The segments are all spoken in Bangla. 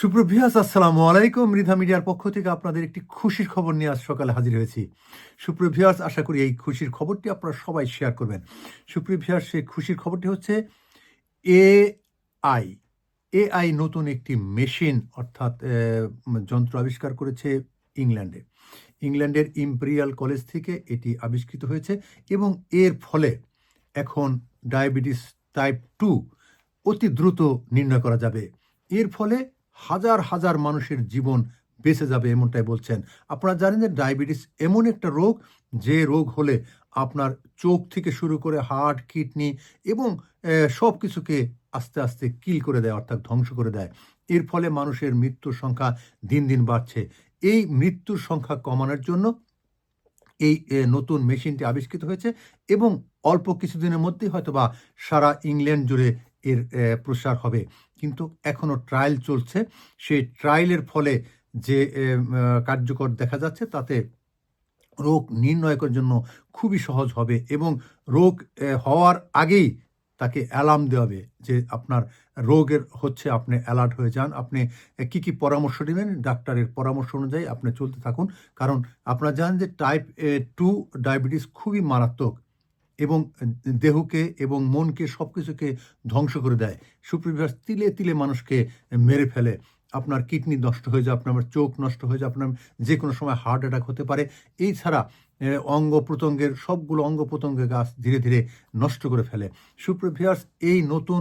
সুপ্রভিয়াস আসসালামু আলাইকুম। মৃধা মিডিয়ার পক্ষ থেকে আপনাদের একটি খুশির খবর নিয়ে আজ সকালে হাজির হয়েছি। সুপ্রভিয়াস আশা করি এই খুশির খবরটি আপনারা সবাই শেয়ার করবেন। সুপ্রভিয়াস সেই খুশির খবরটি হচ্ছে এ আই এআই নতুন একটি মেশিন, অর্থাৎ যন্ত্র আবিষ্কার করেছে ইংল্যান্ডে। ইংল্যান্ডের ইম্পেরিয়াল কলেজ থেকে এটি আবিষ্কৃত হয়েছে এবং এর ফলে এখন ডায়াবেটিস টাইপ টু অতি দ্রুত নির্ণয় করা যাবে। এর ফলে হাজার হাজার মানুষের জীবন বেঁচে যাবে এমনটাই বলছেন। আপনারা জানেন যে ডায়াবেটিস এমন একটা রোগ, যে রোগ হলে আপনার চোখ থেকে শুরু করে হার্ট, কিডনি এবং সব কিছুকে আস্তে আস্তে কিল করে দেয়, অর্থাৎ ধ্বংস করে দেয়। এর ফলে মানুষের মৃত্যুর সংখ্যা দিন দিন বাড়ছে। এই মৃত্যুর সংখ্যা কমানোর জন্য এই নতুন মেশিনটি আবিষ্কৃত হয়েছে এবং অল্প কিছুদিনের মধ্যেই হয়তো বা সারা ইংল্যান্ড জুড়ে এর প্রসার হবে। কিন্তু এখনও ট্রায়াল চলছে। সেই ট্রায়ালের ফলে যে কার্যকর দেখা যাচ্ছে, তাতে রোগ নির্ণয় করার জন্য খুবই সহজ হবে এবং রোগ হওয়ার আগেই তাকে অ্যালার্ম দেওয়া হবে যে আপনার রোগের হচ্ছে আপনি অ্যালার্ট হয়ে যান। আপনি কি কি পরামর্শ নেবেন? ডাক্তারের পরামর্শ অনুযায়ী আপনি চলতে থাকুন। কারণ আপনারা জানেন যে টাইপ টু ডায়াবেটিস খুবই মারাত্মক। এবং দেহকে এবং মনকে সব কিছুকে ধ্বংস করে দেয়। সুপ্রিভাস তিলে তিলে মানুষকে মেরে ফেলে। আপনার কিডনি নষ্ট হয়ে যায়, আপনার চোখ নষ্ট হয়ে যায়, আপনার যে কোনো সময় হার্ট অ্যাটাক হতে পারে। এই ছাড়া অঙ্গ প্রত্যঙ্গের সবগুলো অঙ্গ প্রত্যঙ্গের গাছ ধীরে ধীরে নষ্ট করে ফেলে। সুপ্রিভিয়ার্স এই নতুন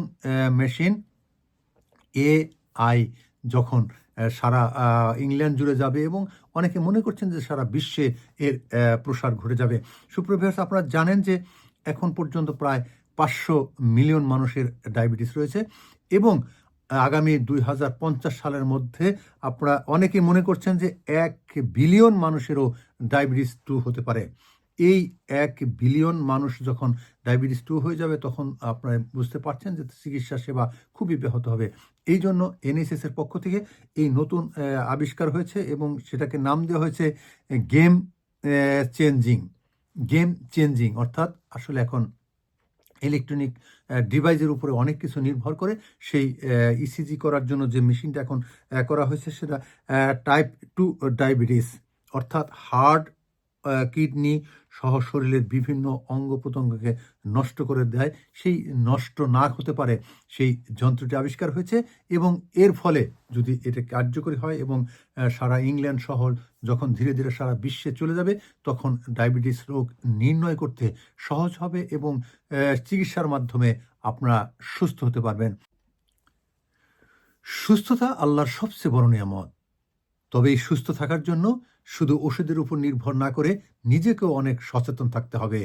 মেশিন এ আই যখন সারা ইংল্যান্ড জুড়ে যাবে এবং অনেকে মনে করছেন যে সারা বিশ্বে এর প্রসার ঘটে যাবে। সুপ্রভিয়ার্স আপনারা জানেন যে এখন পর্যন্ত প্রায় পাঁচশো মিলিয়ন মানুষের ডায়াবেটিস রয়েছে এবং আগামী দুই হাজার পঞ্চাশ সালের মধ্যে আপনারা অনেকে মনে করছেন যে এক বিলিয়ন মানুষেরও ডায়াবেটিস টু হতে পারে। এই এক বিলিয়ন মানুষ যখন ডায়াবেটিস টু হয়ে যাবে তখন আপনারা বুঝতে পারছেন যে চিকিৎসা সেবা খুবই ব্যাহত হবে। এই জন্য এনএসএস এর পক্ষ থেকে এই নতুন আবিষ্কার হয়েছে এবং সেটাকে নাম দেওয়া হয়েছে গেম চেঞ্জিং। গেম চেঞ্জিং অর্থাৎ আসলে এখন ইলেকট্রনিক ডিভাইসের উপরে অনেক কিছু নির্ভর করে। সেই ইসিজি করার জন্য যে মেশিনটা এখন করা হয়েছে সেটা টাইপ টু ডায়াবেটিস অর্থাৎ হার্ট কিডনি সহ শরীরের বিভিন্ন অঙ্গ প্রত্যঙ্গকে নষ্ট করে দেয়। সেই নষ্ট না হতে পারে সেই যন্ত্রটি আবিষ্কার হয়েছে এবং এর ফলে যদি এটা কার্যকরী হয় এবং সারা ইংল্যান্ড শহর যখন ধীরে ধীরে সারা বিশ্বে চলে যাবে, তখন ডায়াবেটিস রোগ নির্ণয় করতে সহজ হবে এবং চিকিৎসার মাধ্যমে আপনারা সুস্থ হতে পারবেন। সুস্থতা আল্লাহর সবচেয়ে বড় নিয়ামত। তবে এই সুস্থ থাকার জন্য শুধু ওষুধের উপর নির্ভর না করে নিজেকেও অনেক সচেতন থাকতে হবে।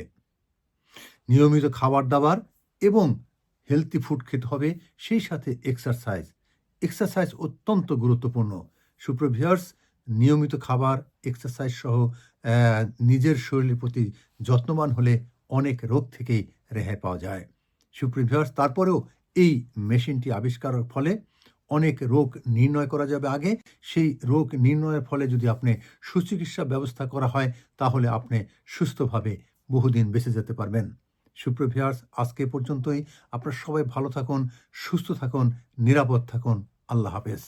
নিয়মিত খাবার দাবার এবং হেলদি ফুড খেতে হবে, সেই সাথে এক্সারসাইজ এক্সারসাইজ অত্যন্ত গুরুত্বপূর্ণ। সুপ্রভিয়ার্স, নিয়মিত খাবার এক্সারসাইজ সহ নিজের শরীরের প্রতি যত্নবান হলে অনেক রোগ থেকেই রেহাই পাওয়া যায়। সুপ্রিভিয়ার্স, তারপরেও এই মেশিনটি আবিষ্কারের ফলে অনেক রোগ নির্ণয় করা যাবে আগে। সেই রোগ নির্ণয়ের ফলে যদি আপনি সুচিকিৎসা ব্যবস্থা করা হয়, তাহলে আপনি সুস্থভাবে বহুদিন বেঁচে যেতে পারবেন। সুপ্রভিয়ার্স আজকে পর্যন্তই। আপনারা সবাই ভালো থাকুন, সুস্থ থাকুন, নিরাপদ থাকুন। আল্লাহ হাফেজ।